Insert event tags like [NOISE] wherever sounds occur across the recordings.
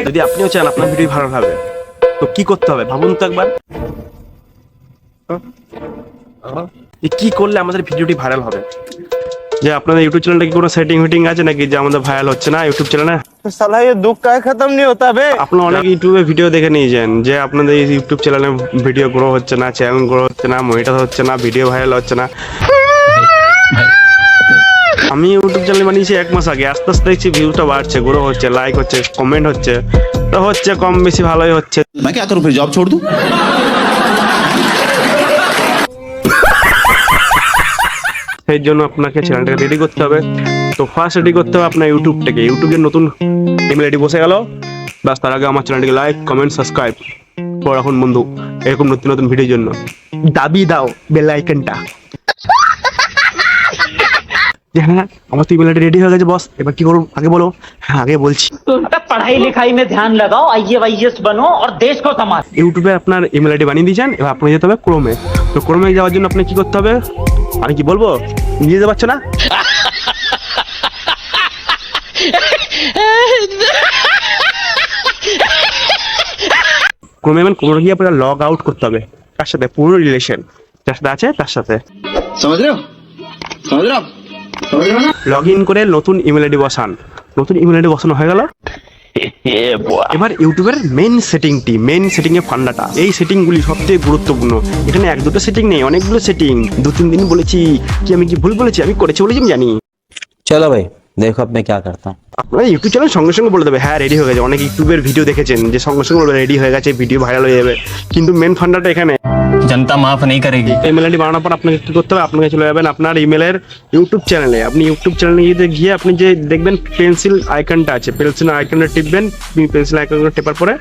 যদি আপনিও চান আপনার ভিডিও ভালো হবে তো কি করতে হবে ভাবুন তো একবার যে কি করলে আমাদের ভিডিওটি ভাইরাল হবে যে আপনাদের ইউটিউব চ্যানেলটা কি কোনো সেটিং ফিটিং আছে নাকি যে আমাদের ভাইরাল হচ্ছে না ইউটিউব চ্যানেলে साला ये दुख का खत्म नहीं होता बे আপনারা অনেক ইউটিউবে ভিডিও দেখে নিয়েছেন যে আপনাদের এই ইউটিউব চ্যানেলে ভিডিও গ্রো হচ্ছে না চ্যানেল গ্রো হচ্ছে না মনিটার হচ্ছে না ভিডিও ভাইরাল হচ্ছে না আমি ইউটিউব চ্যানেল বানিয়েছি এক মাস আগে আস্তে আস্তে দেখছি ভিউটা বাড়ছে গ্রো হচ্ছে লাইক হচ্ছে কমেন্ট হচ্ছে তো হচ্ছে কম বেশি ভালোই হচ্ছে मैं क्या करूं फिर जॉब छोड़ दूं সেই জন্য আপনাকে চ্যানেলটাকে রেডি করতে হবে তো ফার্স্ট রেডি করতে হবে আপনার ইউটিউব থেকে ইউটিউবের নতুন ইমেল আইডি বসে গেল ব্যাস তার আগে আমার চ্যানেলটিকে লাইক কমেন্ট সাবস্ক্রাইব করে রাখুন বন্ধু এরকম নতুন নতুন ভিডিওর জন্য দাবি দাও বেল আইকনটা যে হ্যাঁ আমার তো ইমেল রেডি হয়ে গেছে বস এবার কি করব? আগে বলো। হ্যাঁ আগে বলছি। পড়াই লেখাই মে ধ্যান লাগাও আইএস আইএস বানো আর দেশ কো সমাজ। ইউটিউবে আপনার ইমেল আইডি বানিয়ে দিয়েছেন এবার আপনি যেতে হবে ক্রোমে তো ক্রোমে যাওয়ার জন্য আপনি কি করতে হবে? আমি কি বলব? নিয়ে যেতে পারছ না? ক্রোমে মানে ক্রোমে গিয়ে আপনার লগ আউট করতে হবে। তার সাথে পুরো রিলেশন যার সাথে আছে তার সাথে। সমাজ সমাজ লগ ইন করে নতুন ইমেল আইডি বসান। নতুন ইমেল আইডি বসানো হয়ে গেল। এবার ইউটিউবের মেন সেটিংটি মেন সেটিং এ ফান্ডাটা। এই সেটিংগুলি সবচেয়ে গুরুত্বপূর্ণ। এখানে এক দুটো সেটিং নেই, অনেকগুলো সেটিং দু তিন দিন বলেছি, কি আমি কি ভুল বলেছি? আমি করেছি বলেছি, আমি জানি। চলো ভাই। देखो अब मैं क्या करता हूँ আপনারা ইউটিউব চ্যানেল সঙ্গে সঙ্গে বলে দেবে হ্যাঁ রেডি হয়ে গেছে অনেক ইউটিউবের ভিডিও দেখেছেন যে সঙ্গে সঙ্গে বলবে রেডি হয়ে গেছে ভিডিও ভাইরাল হয়ে যাবে কিন্তু মেন ফান্ডাটা এখানে जनता माफ नहीं करेगी ইমেল আইডি বানানোর পর আপনাকে কি করতে হবে আপনাকে চলে যাবেন আপনার ইমেলের ইউটিউব চ্যানেলে আপনি ইউটিউব চ্যানেলে গিয়ে গিয়ে আপনি যে দেখবেন পেন্সিল আইকনটা আছে পেন্সিল আইকনটা টিপবেন পেন্সিল আইকনটা টেপার পরে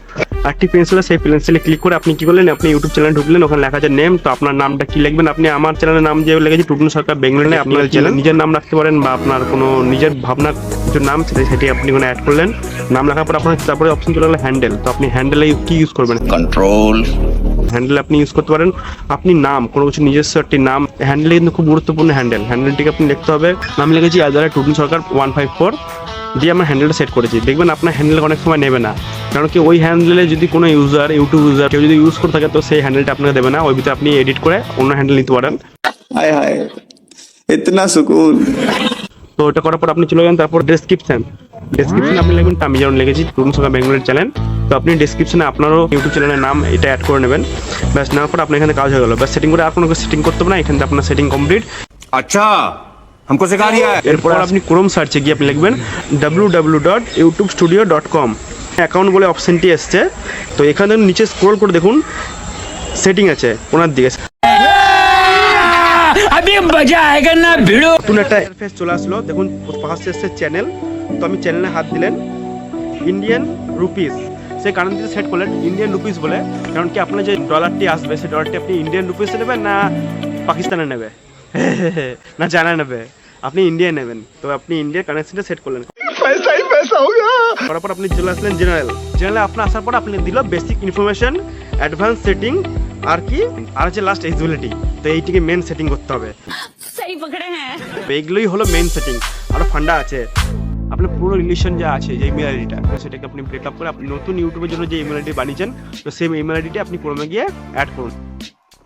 আর্টিক পেন্সিলে সেই পেন্সিলে ক্লিক করে আপনি কি করলেন আপনি ইউটিউব চ্যানেল ঢুকলেন ওখানে লেখা আছে নেম তো আপনার নামটা কি লিখবেন? আপনি আমার চ্যানেলের নাম যে লেগেছে টুকনু সরকার বেঙ্গলে আপনার চ্যানেল নিজের নাম রাখতে পারেন বা আপনার কোনো নিজের ভাবনার কিছু নাম সেটা সেটি আপনি ওখানে অ্যাড করলেন। নাম লেখার পর আপনার তারপরে অপশন চলে গেলো হ্যান্ডেল তো আপনি হ্যান্ডেলে কি ইউজ করবেন? কন্ট্রোল হ্যান্ডেল আপনি ইউজ করতে পারেন। আপনি নাম কোনো কিছু নিজস্ব একটি নাম হ্যান্ডেল কিন্তু খুব গুরুত্বপূর্ণ হ্যান্ডেল হ্যান্ডেলটিকে আপনি দেখতে হবে। নাম লিখেছি Azara Tutun Sarkar one five four দিয়ে আমার হ্যান্ডেলটা সেট করেছি। দেখবেন আপনার হ্যান্ডেল অনেক সময় নেবে না। কারণ কি ওই হ্যান্ডেলে যদি কোনো ইউজার ইউটিউব ইউজার কেউ যদি ইউজ করে থাকে তো সেই হ্যান্ডেলটা আপনাকে দেবে না। ওই ভিতরে আপনি এডিট করে অন্য হ্যান্ডেল নিতে পারেন। হায় হায় সুকুন। তো ওটা করার পর আপনি চলে যান তারপর ডেসক্রিপশন ডেসক্রিপশন আপনি লিখবেন আমি যেমন লিখেছি টুরুন সঙ্গে বেঙ্গলের চ্যানেল তো আপনি ডেসক্রিপশনে আপনারও ইউটিউব চ্যানেলের নাম এটা অ্যাড করে নেবেন। ব্যাস নেওয়ার পর আপনার এখানে কাজ হয়ে গেলো। ব্যাস সেটিং করে আর কোনো সেটিং করতে হবে না এখানে আপনার সেটিং কমপ্লিট আচ্ছা हमको सिखा रिया है এরপর আপনি ক্রোম সার্চে গিয়ে আপনি লিখবেন W W dot YouTube studio dot com account বলে অপশনটি এসছে তো এখানে নিচে স্ক্রোল করে দেখুন সেটিং আছে ওনার দিকে अभी मजा आएगा ना भिड़ो নতুন একটা ইন্টারফেস চলে আসলো দেখুন ফার্স্ট এসছে চ্যানেল তো আমি চ্যানেলে হাত দিলেন ইন্ডিয়ান রুপিস সেই কারেন্সিতে সেট করলেন ইন্ডিয়ান রুপিস বলে কারণ কি আপনার যে ডলারটি আসবে সেই ডলারটি আপনি ইন্ডিয়ান রুপিসে নেবেন না পাকিস্তানে নেবে [LAUGHS] না জানা নেবে আপনি ইন্ডিয়া নেবেন। তো আপনি ইন্ডিয়ার কানেকশনটা সেট করলেন। তারপর আপনি চলে আসলেন জেনারেল জেনারেল আপনার আসার পর আপনি দিল বেসিক ইনফরমেশন অ্যাডভান্স সেটিং আর কি? আর হচ্ছে লাস্ট এজিবিলিটি তো এইটিকে মেন সেটিং করতে হবে। এইগুলোই হলো মেন সেটিং আরও ফান্ডা আছে। আপনার পুরো রিলেশন যা আছে যে ইমেল আইডিটা সেটাকে আপনি ব্রেকআপ করে আপনি নতুন ইউটিউবের জন্য যে ইমেল আইডি বানিয়েছেন তো সেই ইমেল আইডিটা আপনি ক্রমে গিয়ে অ্যাড করুন।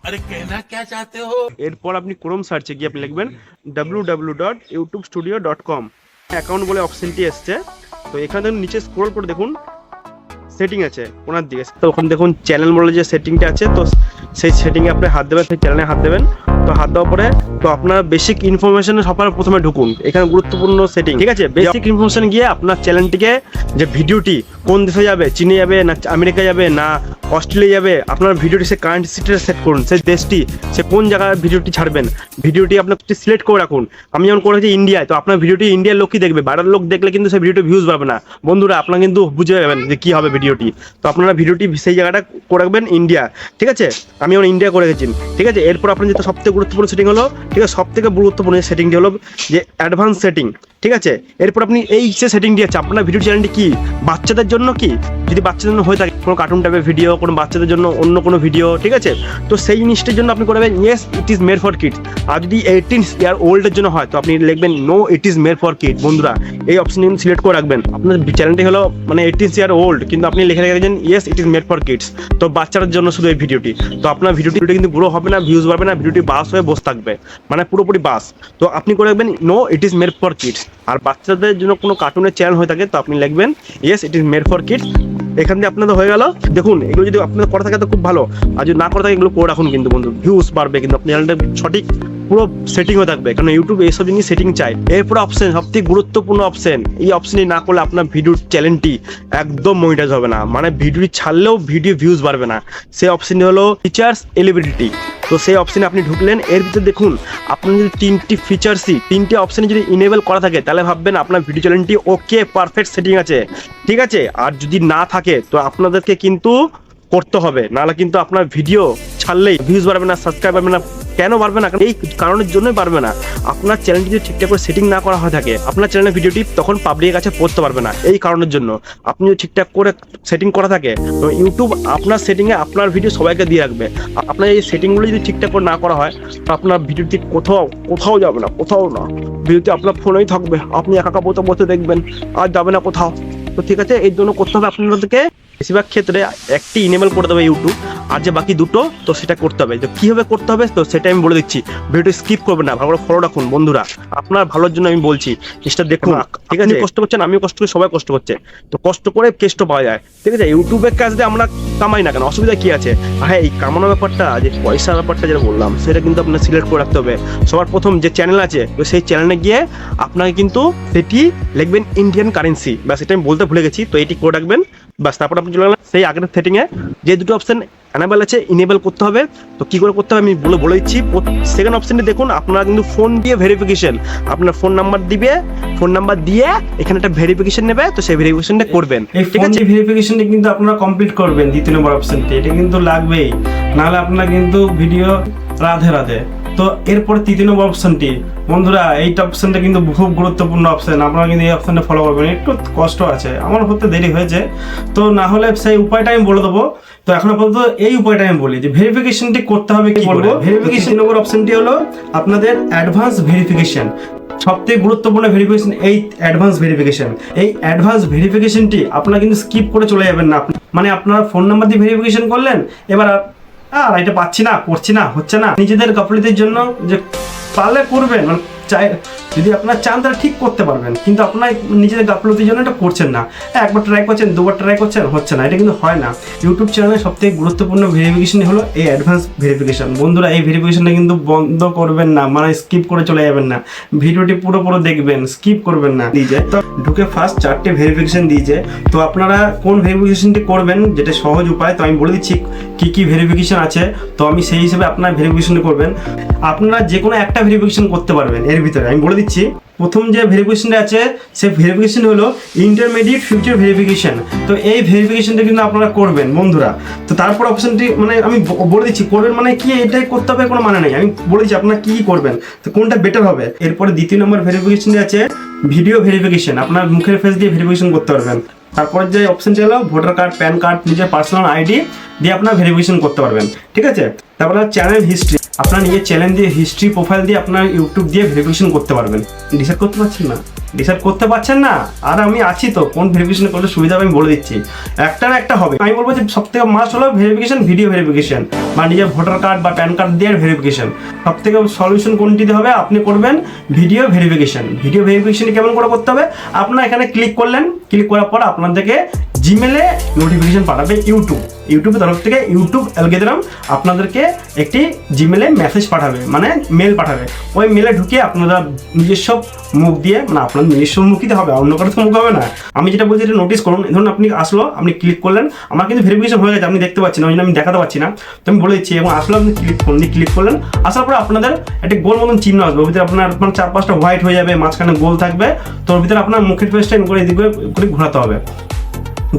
আরে কেনা কে চাতে হো এরপর আপনি ক্রোম সার্চে গিয়ে আপনি লিখবেন W W dot YouTube studio dot com account বলে অপশনটি এসছে। তো এখানে নিচে স্ক্রোল করে দেখুন সেটিং আছে, ওনার দিকে। তো ওখানে দেখুন চ্যানেল বলে যে সেটিংটা আছে, তো সেই সেটিংয়ে আপনি হাত দেবেন, সেই চ্যানেলে হাত দেবেন। তো হাত দেওয়ার পরে তো আপনার বেসিক ইনফরমেশন সবার প্রথমে ঢুকুন। এখানে গুরুত্বপূর্ণ সেটিং ঠিক আছে বেসিক ইনফরমেশন গিয়ে আপনার চ্যানেলটিকে যে ভিডিওটি কোন দেশে যাবে চীনে যাবে না আমেরিকা যাবে না অস্ট্রেলিয়া যাবে আপনার ভিডিওটি সে কারেন্সিটা সেট করুন। সেই দেশটি সে কোন জায়গায় ভিডিওটি ছাড়বেন ভিডিওটি আপনার সিলেক্ট করে রাখুন। আমি যেমন করেছি ইন্ডিয়ায় তো আপনার ভিডিওটি ইন্ডিয়ার লোকই দেখবে বাইরের লোক দেখলে কিন্তু সেই ভিডিওটি ভিউজ পাবে না। বন্ধুরা আপনারা কিন্তু বুঝে যাবেন যে কি হবে ভিডিওটি। তো আপনারা ভিডিওটি সেই জায়গাটা করে রাখবেন ইন্ডিয়া। ঠিক আছে? আমি যেমন ইন্ডিয়া করে রেখেছি ঠিক আছে? এরপর আপনার যেটা সবথেকে গুরুত্বপূর্ণ সেটিং হলো, ঠিক আছে সব থেকে গুরুত্বপূর্ণ সেটিংটি হলো যে অ্যাডভান্স সেটিং ঠিক আছে? এরপর আপনি এই যে সেটিংটি আছে, আপনার ভিডিও চ্যানেলটি কি? বাচ্চাদের জন্য কি? যদি বাচ্চাদের জন্য হয়ে থাকে, কোনো কার্টুন টাইপের ভিডিও কোনো বাচ্চাদের জন্য অন্য কোনো ভিডিও ঠিক আছে? তো সেই জিনিসটার জন্য আপনি করবেন yes it is made for kids আর যদি এইটিন ইয়ার ওল্ডের জন্য হয়, তো আপনি লিখবেন no it is made for kid বন্ধুরা, এই অপশন সিলেক্ট করে রাখবেন। আপনার চ্যানেলটি হলো মানে এইটিন ইয়ার ওল্ড কিন্তু আপনি লিখে রেখেছেন yes it is made for kids তো বাচ্চাদের জন্য শুধু এই ভিডিওটি তো আপনার ভিডিওটি কিন্তু গ্রো হবে না ভিউজ বাড়বে না ভিডিওটি বাস হয়ে বসে থাকবে মানে পুরোপুরি বাস। তো আপনি করে রাখবেন no it is made for kids আর বাচ্চাদের জন্য কোনো কার্টুনের চ্যানেল হয়ে থাকে, তো আপনি লিখবেন yes it is made for kids এখান দিয়ে আপনাদের হয়ে গেল। দেখুন, এগুলো যদি আপনাদের করা থাকে তো খুব ভালো। আর যদি না করে থাকে, এগুলো করে রাখুন কিন্তু বন্ধু। ভিউস বাড়বে কিন্তু আপনি চ্যানেলটা সঠিক পুরো সেটিং হয়ে থাকবে। কারণ ইউটিউব এইসব জিনিস সেটিং চাই। এরপর অপশন সবথেকে গুরুত্বপূর্ণ অপশন এই অপশনই না করলে আপনার ভিডিওর চ্যানেলটি একদম মনিটাইজ হবে না। মানে ভিডিওটি ছাড়লেও ভিডিও ভিউজ বাড়বে না। সেই অপশনটি হলো ফিচার্স এলিবিলিটি তো সেই অপশনে আপনি ঢুকলেন। এর ভিতরে দেখুন, আপনার যদি তিনটি ফিচার্সই তিনটি অপশনে যদি ইনেবল করা থাকে, তাহলে ভাববেন আপনার ভিডিও চ্যানেলটি ওকে পারফেক্ট সেটিং আছে। ঠিক আছে? আর যদি না থাকে, তো আপনাদেরকে কিন্তু করতে হবে। নাহলে কিন্তু আপনার ভিডিও ছাড়লেই ভিউজ বাড়বে না সাবস্ক্রাইব বাড়বে না। কেন বাড়বে না? এই কারণের জন্যই পারবে না। আপনার চ্যানেলটি যদি ঠিকঠাক করে সেটিং না করা হয়ে থাকে, আপনার চ্যানেলের ভিডিওটি তখন পাবলিকের কাছে পড়তে পারবে না। এই কারণের জন্য। আপনি যদি ঠিকঠাক করে সেটিং করা থাকে, তো ইউটিউব আপনার সেটিংয়ে আপনার ভিডিও সবাইকে দিয়ে রাখবে। আপনার এই সেটিংগুলো যদি ঠিকঠাক করে না করা হয় আপনার ভিডিওটি কোথাও কোথাও যাবে না, কোথাও না। ভিডিওটি আপনার ফোনেই থাকবে। আপনি একা একা বসে বসে দেখবেন, আর যাবে না কোথাও। তো ঠিক আছে এর জন্য করতে হবে আপনাদেরকে বেশিরভাগ ক্ষেত্রে একটি ইনেবল করে দেবে ইউটিউব আর যে বাকি দুটো তো সেটা করতে হবে। তো কীভাবে করতে হবে? তো সেটা আমি বলে দিচ্ছি। ভিডিওটি স্কিপ করবেন না ভালো করে ফলো রাখুন বন্ধুরা। আপনার ভালোর জন্য আমি বলছি জিনিসটা দেখুন। ঠিক আছে? কষ্ট করছেন আমিও কষ্ট করি সবাই কষ্ট করছে তো কষ্ট করে কেষ্ট পাওয়া যায়। ঠিক আছে? ইউটিউবের কাজ দিয়ে আমরা কামাই না কেন? অসুবিধা কি আছে? হ্যাঁ এই কামানোর ব্যাপারটা যে পয়সার ব্যাপারটা যেটা বললাম সেটা কিন্তু আপনার সিলেক্ট করে রাখতে হবে। সবার প্রথম যে চ্যানেল আছে তো সেই চ্যানেলে গিয়ে আপনাকে কিন্তু সেটি লিখবেন ইন্ডিয়ান কারেন্সি বা সেটা আমি বলতে ভুলে গেছি। তো এটি করে রাখবেন। বাস তারপর আপনি চলে গেলেন সেই আগের সেটিংয়ে যে দুটো অপশন অ্যানাবেল আছে ইনেবল করতে হবে। তো কি করে করতে হবে আমি বলে বলে দিচ্ছি। সেকেন্ড অপশনটি দেখুন আপনারা কিন্তু ফোন দিয়ে ভেরিফিকেশন আপনার ফোন নাম্বার দিবে ফোন নাম্বার দিয়ে এখানে একটা ভেরিফিকেশন নেবে তো সেই ভেরিফিকেশনটা করবেন। ঠিক আছে? ভেরিফিকেশনটি কিন্তু আপনারা কমপ্লিট করবেন দ্বিতীয় নম্বর অপশনটি এটা কিন্তু লাগবেই। নাহলে আপনারা কিন্তু ভিডিও রাধে রাধে। তো এরপর তৃতীয় নম্বর অপশনটি বন্ধুরা এইটা অপশনটা কিন্তু খুব গুরুত্বপূর্ণ অপশন আপনারা কিন্তু এই অপশনটা ফলো করবেন। একটু কষ্ট আছে। আমার হতে দেরি হয়েছে। তো না হলে সেই উপায়টা আমি বলে দেবো। তো এখন আপাতত এই উপায়টা আমি বলি যে ভেরিফিকেশনটি করতে হবে কি বলব? ভেরিফিকেশন নম্বর অপশনটি হলো আপনাদের অ্যাডভান্স ভেরিফিকেশন সবথেকে গুরুত্বপূর্ণ ভেরিফিকেশন এই অ্যাডভান্স ভেরিফিকেশন এই অ্যাডভান্স ভেরিফিকেশনটি আপনারা কিন্তু স্কিপ করে চলে যাবেন না। মানে আপনারা ফোন নাম্বার দিয়ে ভেরিফিকেশন করলেন এবার আর- এটা পাচ্ছি না, করছি না, হচ্ছে না। নিজেদের কাপড়িদের জন্য যে পারলে করবেন মানে চাই যদি আপনারা চান তাহলে ঠিক করতে পারবেন কিন্তু আপনার নিজেদের গাফলতির জন্য এটা করছেন না। হ্যাঁ, একবার ট্রাই করছেন দুবার ট্রাই করছেন হচ্ছে না এটা কিন্তু হয় না। ইউটিউব চ্যানেলের সবথেকে গুরুত্বপূর্ণ ভেরিফিকেশন হলো এই অ্যাডভান্স ভেরিফিকেশন বন্ধুরা এই ভেরিফিকেশনটা কিন্তু বন্ধ করবেন না মানে স্কিপ করে চলে যাবেন না। ভিডিওটি পুরো পুরো দেখবেন স্কিপ করবেন না। দিয়ে যায় তো ঢুকে ফার্স্ট চারটে ভেরিফিকেশন দিয়েছে তো আপনারা কোন ভেরিফিকেশনটি করবেন যেটা সহজ উপায় তো আমি বলে দিচ্ছি কি কি ভেরিফিকেশন আছে। তো আমি সেই হিসেবে আপনার ভেরিফিকেশন করবেন। আপনারা যে কোনো একটা ভেরিফিকেশন করতে পারবেন। এর ভিতরে। আমি বলে দিচ্ছি, প্রথম যে ভেরিফিকেশনটা আছে, সেই ভেরিফিকেশন হলো ইন্টারমিডিয়েট ফিউচার ভেরিফিকেশন তো এই ভেরিফিকেশনটা কিন্তু আপনারা করবেন, বন্ধুরা। তো তারপর অপশনটি মানে আমি বলে দিচ্ছি, করবেন মানে কি? এটাই করতে হবে, কোনো মানে নেই। আমি বলে দিচ্ছি, আপনারা কি করবেন? তো কোনটা বেটার হবে? এরপরে দ্বিতীয় নম্বর ভেরিফিকেশনটি আছে ভিডিও ভেরিফিকেশন আপনার মুখের ফেস দিয়ে ভেরিফিকেশন করতে পারবেন। তারপর যে অপশনটি হলো ভোটার কার্ড প্যান কার্ড নিজের পার্সোনাল আইডি দিয়ে আপনার ভেরিফিকেশন করতে পারবেন। ঠিক আছে? তারপরে চ্যানেল হিস্ট্রি আপনার নিজের চ্যানেল দিয়ে হিস্ট্রি প্রোফাইল দিয়ে আপনার ইউটিউব দিয়ে ভেরিফিকেশন করতে পারবেন। ডিসাইড করতে পারছেন না? ডিসাইড করতে পারছেন না? আর আমি আছি তো, কোন ভেরিফিকেশন করলে সুবিধা আমি বলে দিচ্ছি। একটা না একটা হবে। আমি বলব যে সব থেকে মাস্ট হলো ভেরিফিকেশন ভিডিও ভেরিফিকেশন বা নিজের ভোটার কার্ড বা প্যান কার্ড দিয়ে ভেরিফিকেশন সব থেকে সলিউশন কোনটিতে হবে? আপনি করবেন ভিডিও ভেরিফিকেশন ভিডিও ভেরিফিকেশন কেমন করে করতে হবে? আপনার এখানে ক্লিক করলেন। ক্লিক করার পর আপনাদেরকে জিমেলে নোটিফিকেশন পাঠাবে ইউটিউব ইউটিউবের তরফ থেকে ইউটিউব অ্যালগেদরাম আপনাদেরকে একটি জিমেলে মেসেজ পাঠাবে মানে মেল পাঠাবে। ওই মেলে ঢুকিয়ে আপনারা নিজস্ব মুখ দিয়ে মানে আপনার নিজস্ব মুখই তো হবে অন্য কারও মুখ হবে না। আমি যেটা বলছি, এটা নোটিস করুন। ধরুন আপনি আসলো, আপনি ক্লিক করলেন, আমার কিন্তু ভেরিফিকেশন হয়ে গেছে, আপনি দেখতে পাচ্ছেন ওই জন্য আমি দেখাতে পাচ্ছি না। তো আমি বলে দিচ্ছি, এবং আসলো, আপনি ক্লিক করুন ক্লিক করলেন, আসার পরে আপনাদের একটি গোল মতন চিহ্ন আসবে, ওর ভিতরে আপনার আপনার চার পাঁচটা হোয়াইট হয়ে যাবে, মাঝখানে গোল থাকবে, তো ওর ভিতরে আপনার মুখের এরকম করে এদিকে করে ঘোরাতে হবে।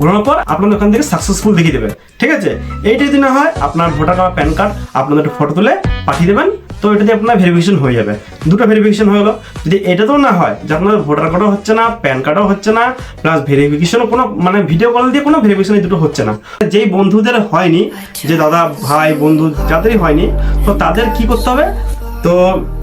ঘোরানোর পর আপনাদের ওখান থেকে সাকসেসফুল দেখিয়ে দেবে ঠিক আছে? এইটা যদি না হয়, আপনার ভোটার কার্ড প্যান কার্ড আপনাদের ফটো তুলে পাঠিয়ে দেবেন। তো এটা দিয়ে আপনার ভেরিফিকেশন হয়ে যাবে। দুটো ভেরিফিকেশন হয়ে গেলো। যদি এটাতেও না হয়, যে আপনার ভোটার কার্ডও হচ্ছে না প্যান কার্ডও হচ্ছে না প্লাস ভেরিফিকেশনও কোনো মানে ভিডিও কল দিয়ে কোনো ভেরিফিকেশন দুটো হচ্ছে না। যেই বন্ধুদের হয়নি, যে দাদা, ভাই, বন্ধু, যাদেরই হয়নি, তো তাদের কি করতে হবে? তো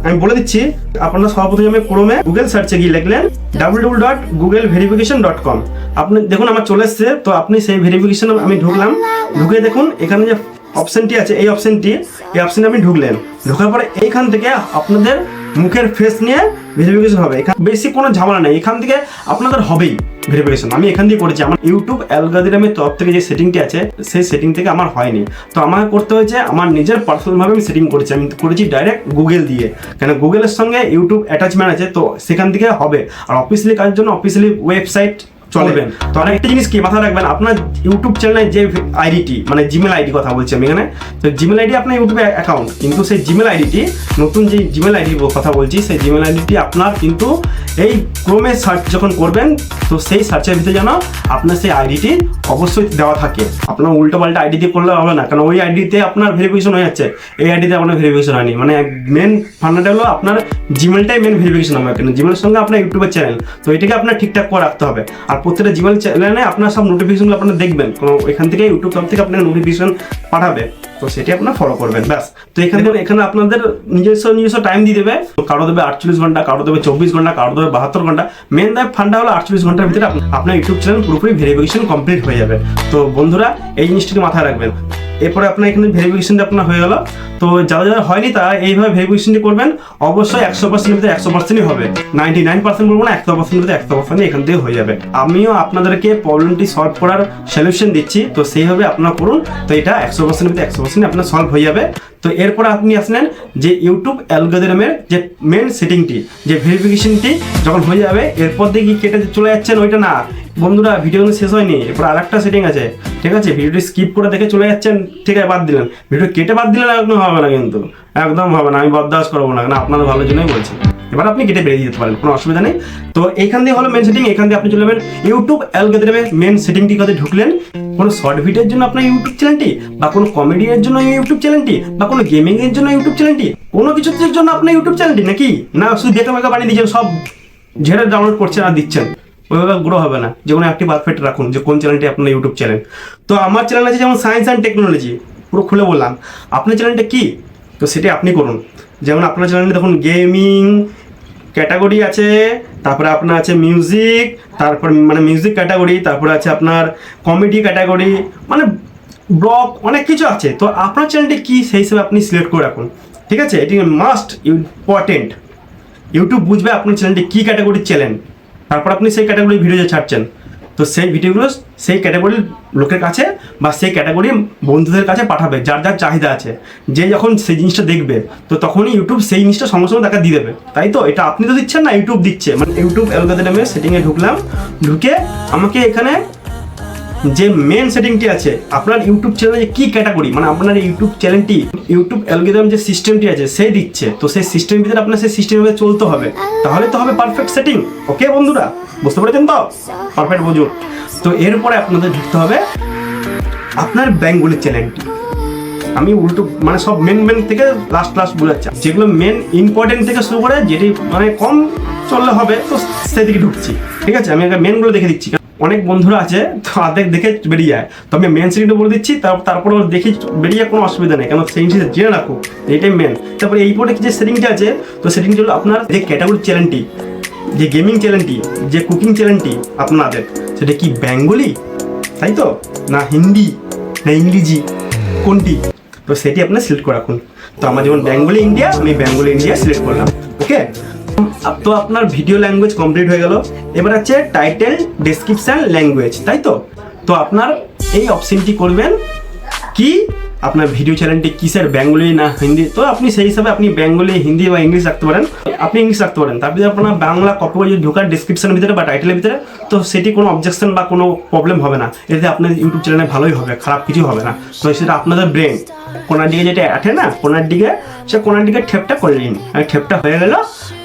আমি বলে দিচ্ছি, আপনারা সর্বপ্রথমে ক্রোমে গুগল সার্চে গিয়ে লিখলেন double W dot Google verification dot com আপনি দেখুন আমার চলে এসছে, তো আপনি সেই ভেরিফিকেশন আমি ঢুকলাম। ঢুকে দেখুন, এখানে যে অপশনটি আছে, এই অপশনটি এই অপশানে আপনি ঢুকলেন। ঢোকার পরে এইখান থেকে আপনাদের মুখের ফেস নিয়ে ভেরিফিকেশন হবে। এখানে বেশি কোনো ঝামেলা নেই। এখান থেকে আপনাদের হবেই ভেরিফিকেশন। আমি এখান দিয়ে করেছি। আমার ইউটিউব অ্যালগাদিরামের তরফ থেকে যে সেটিংটি আছে, সেই সেটিং থেকে আমার হয়নি। তো আমাকে করতে হয়েছে, আমার নিজের পার্সোনালভাবে আমি সেটিং করেছি। আমি করেছি ডাইরেক্ট গুগল দিয়ে। কেন? গুগলের সঙ্গে ইউটিউব অ্যাটাচমেন্ট আছে, তো সেখান থেকে হবে। আর অফিসিয়ালি কাজের জন্য? অফিসিয়ালি ওয়েবসাইট চলবেন তো আর একটা জিনিস কি মাথায় রাখবেন আপনার ইউটিউব চ্যানেলের যে আইডিটি মানে জিমেল আইডি কথা বলছি আমি এখানে তো জিমেল আইডি আপনার ইউটিউবে অ্যাকাউন্ট কিন্তু সেই জিমেল আইডিটি নতুন যে জিমেল আইডি কথা বলছি সেই জিমেল আইডিটি আপনার কিন্তু এই ক্রোমে সার্চ যখন করবেন তো সেই সার্চের ভিতরে যেন আপনার সেই আইডিটি অবশ্যই দেওয়া থাকে আপনার উল্টো পাল্টা আইডি দিয়ে করলে হবে না কারণ ওই আইডিতে আপনার ভেরিফিকেশন হয়ে যাচ্ছে এই আইডিতে আপনার ভেরিফিকেশন হয়নি মানে মেন ফান্ডাটা হলো আপনার জিমেলটাই মেন ভেরিফিকেশন হবে কেন জিমেলের সঙ্গে আপনার ইউটিউবের চ্যানেল তো এটাকে আপনার ঠিকঠাক করে রাখতে হবে আর প্রত্যেকটা জিমেল চ্যানেলে আপনার সব নোটিফিকেশনগুলো আপনার দেখবেন। কোনো এখান থেকে ইউটিউব তরফ থেকে আপনার নোটিফিকেশন পাঠাবে। তো সেটি আপনার ফলো করবেন ব্যাস। তো এখানে এখানে আপনাদের নিজস্ব নিজস্ব টাইম দিয়ে দেবে। কারও দেবে আটচল্লিশ ঘণ্টা কারও দেবে চব্বিশ ঘণ্টা কারও দেবে বাহাত্তর ঘণ্টা। মেন দেয় ফান্ডা হলো আটচল্লিশ ঘণ্টার ভিতরে আপনার ইউটিউব চ্যানেল পুরোপুরি ভেরিফিকেশন কমপ্লিট হয়ে যাবে। তো বন্ধুরা এই জিনিসটিকে মাথায় রাখবেন। এরপরে আপনার এখানে ভেরিফিকেশনটা আপনার হয়ে গেল। তো যারা যারা হয়নি তারা এইভাবে ভেরিফিকেশনটি করবেন, অবশ্যই একশো পার্সেন্টের ভিতরে একশো পার্সেন্টই হবে। নাইনটি নাইন পার্সেন্ট বলব না, একশো পার্সেন্টের ভিতরে একশো পার্সেন্ট এখান থেকে হয়ে যাবে। আমিও আপনাদেরকে প্রবলেমটি সলভ করার সলিউশন দিচ্ছি, তো সেইভাবে আপনারা করুন। তো এটা একশো পার্সেন্টের ভিতরে একশো পার্সেন্ট আপনার সলভ হয়ে যাবে। তো এরপরে আপনি আসলেন যে ইউটিউব অ্যালগোরিদমের যে মেন সেটিংটি যে ভেরিফিকেশনটি যখন হয়ে যাবে, এরপর দিয়ে কি কেটে চলে যাচ্ছেন ওইটা না। বন্ধুরা ভিডিও কিন্তু শেষ হয়নি, এরপর আর একটা সেটিং আছে, ঠিক আছে? ভিডিওটি স্কিপ করে দেখে চলে যাচ্ছেন, ঠিক আছে, বাদ দিলেন ভিডিও কেটে বাদ দিলেন একদম হবে না কিন্তু, একদম হবে না, আমি বরদাস্ত করব না কারণ আপনাদের ভালোর জন্যই বলছি। এবার আপনি কেটে বেরিয়ে যেতে পারেন, কোনো অসুবিধা নেই। তো এখান দিয়ে হলো মেন সেটিং এখান দিয়ে আপনি চলে যাবেন ইউটিউব অ্যালগোরিদমের মেন সেটিংটি কাজে ঢুকলেন? কোনো শর্ট ভিডিওর জন্য আপনার ইউটিউব চ্যানেলটি বা কোনো কমেডির জন্য ইউটিউব চ্যানেলটি বা কোনো গেমিং এর জন্য ইউটিউব চ্যানেলটি কোনো কিছুর জন্য আপনার ইউটিউব চ্যানেলটি নাকি? না, শুধু দেখা মেকা বানিয়ে দিচ্ছেন সব ঝেড়ে ডাউনলোড করছেন আর দিচ্ছেন। ওইভাবে গ্রো হবে না। যে কোনো একটি পারফেক্ট রাখুন, যে কোন চ্যানেলটি আপনার ইউটিউব চ্যানেল তো আমার চ্যানেল আছে যেমন সায়েন্স অ্যান্ড টেকনোলজি পুরো খুলে বললাম। আপনার চ্যানেলটা কী? তো সেটি আপনি করুন। যেমন আপনার চ্যানেলে দেখুন গেমিং ক্যাটাগরি আছে, তারপরে আপনার আছে মিউজিক তারপর মানে মিউজিক ক্যাটাগরি তারপরে আছে আপনার কমেডি ক্যাটাগরি মানে ব্লগ অনেক কিছু আছে। তো আপনার চ্যানেলটি কী সেই হিসেবে আপনি সিলেক্ট করে রাখুন। ঠিক আছে? এটি মাস্ট ইম্পর্টেন্ট ইউটিউব বুঝবে আপনার চ্যানেলটি কী ক্যাটাগরির চ্যানেল তারপর আপনি সেই ক্যাটাগরি ভিডিও ছাড়ছেন। তো সেই ভিডিওগুলো সেই ক্যাটাগরির লোকের কাছে বা সেই ক্যাটাগরি বন্ধুদের কাছে পাঠাবে, যার যার চাহিদা আছে। যে যখন সেই জিনিসটা দেখবে, তো তখনই ইউটিউব সেই জিনিসটা সঙ্গে সঙ্গে তাকে দিয়ে দেবে। তাই তো? এটা আপনি তো দিচ্ছেন না ইউটিউব দিচ্ছে। মানে ইউটিউব অ্যালগোরিদমে সেটিংয়ে ঢুকলাম, ঢুকে আমাকে এখানে যে মেন সেটিংটি আছে, আপনার ইউটিউব চ্যানেলে কি ক্যাটাগরি মানে আপনার ইউটিউব চ্যানেলটি ইউটিউব অ্যালগোরিদম যে সিস্টেমটি আছে, সেই দিচ্ছে। তো সেই সিস্টেমের ভিতরে আপনার সেই সিস্টেমের চলতে হবে। তাহলে তো হবে পারফেক্ট সেটিং ওকে বন্ধুরা? বুঝতে পেরেছেন তো? পারফেক্ট বুঝুন। তো এরপরে আপনাদের ঢুকতে হবে আপনার ব্যাঙ্গলি চ্যানেলটি আমি উল্টো মানে সব মেন মেন থেকে লাস্ট লাস্ট বোঝাচ্ছি। যেগুলো মেন ইম্পর্টেন্ট থেকে শুরু করে, যেটি মানে কম চললে হবে, তো সেদিকে ঢুকছি। ঠিক আছে? আমি আগে মেনগুলো দেখে দিচ্ছি। অনেক বন্ধুরা আছে, তো অর্ধেক দেখে বেরিয়ে যায়। তো আমি মেন সেটিংটা বলে দিচ্ছি, তার- তারপরে দেখে বেরিয়ে কোনো অসুবিধা নেই কেন সেই জিনিসটা জেনে রাখো, এইটাই মেন তারপরে এই পরে যে সেটিংটা আছে, তো সেটিংটা হলো আপনার যে ক্যাটাগরি চ্যানেলটি যে গেমিং চ্যানেলটি যে কুকিং চ্যানেলটি আপনাদের। সেটা কি বেঙ্গলি তাই তো? না হিন্দি না ইংরেজি? কোনটি? তো সেটি আপনার সিলেক্ট করে রাখুন। তো আমার যেমন বেঙ্গলি ইন্ডিয়া আমি বেঙ্গলি ইন্ডিয়া সিলেক্ট করলাম ওকে তো আপনার ভিডিও ল্যাঙ্গুয়েজ কমপ্লিট হয়ে গেল। এবার আছে টাইটেল ডেসক্রিপশন ল্যাঙ্গুয়েজ তাই তো? তো আপনার এই অপশনটি করবেন কি? আপনার ভিডিও চ্যানেলটি কিসের বেঙ্গলি না হিন্দি? তো আপনি সেই হিসাবে আপনি বেঙ্গলি হিন্দি বা ইংলিশ রাখতে পারেন। আপনি ইংলিশ রাখতে পারেন। তারপরে আপনার বাংলা কপি যদি ঢোকার ডিসক্রিপশনের ভিতরে বা টাইটেলের ভিতরে, তো সেটি কোনো অবজেকশন বা কোনো প্রবলেম হবে না। এতে আপনার ইউটিউব চ্যানেলে ভালোই হবে, খারাপ কিছু হবে না। তো সেটা আপনাদের ব্রেন কোনার দিকে যেটা আঠে না, কোনার দিকে, সে কোনার দিকে ঠেপটা করে নিন। আর ঠেপটা হয়ে গেল,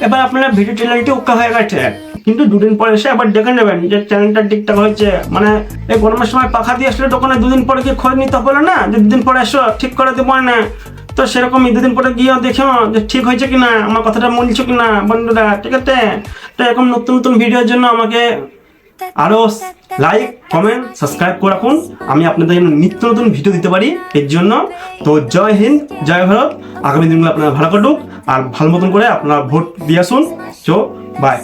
এবার আপনার ভিডিও চ্যানেলটি ওকে হয়ে গেছে। কিন্তু দুদিন পরে এসে আবার দেখে নেবেন যে চ্যানেলটা ঠিকঠাক হয়েছে মানে এই গরমের সময় পাখা দিয়ে আসলে দোকানে দুদিন পরে গিয়ে খোঁজ নিতে হবে না? দুদিন পরে এসো, ঠিক করে দেবো না। তো সেরকমই দুদিন পরে গিয়ে দেখো যে ঠিক হয়েছে কিনা, আমার কথাটা মনছো কিনা, বন্ধুরা, ঠিক আছে? তো এরকম নতুন নতুন ভিডিওর জন্য আমাকে আরও লাইক কমেন্ট সাবস্ক্রাইব করে রাখুন। আমি আপনাদের জন্য নিত্য নতুন ভিডিও দিতে পারি। এর জন্য তো জয় হিন্দ, জয় ভারত। আগামী দিনগুলো আপনারা ভালো কাটুক। আর ভালো মতন করে আপনারা ভোট দিয়ে আসুন। চো বাই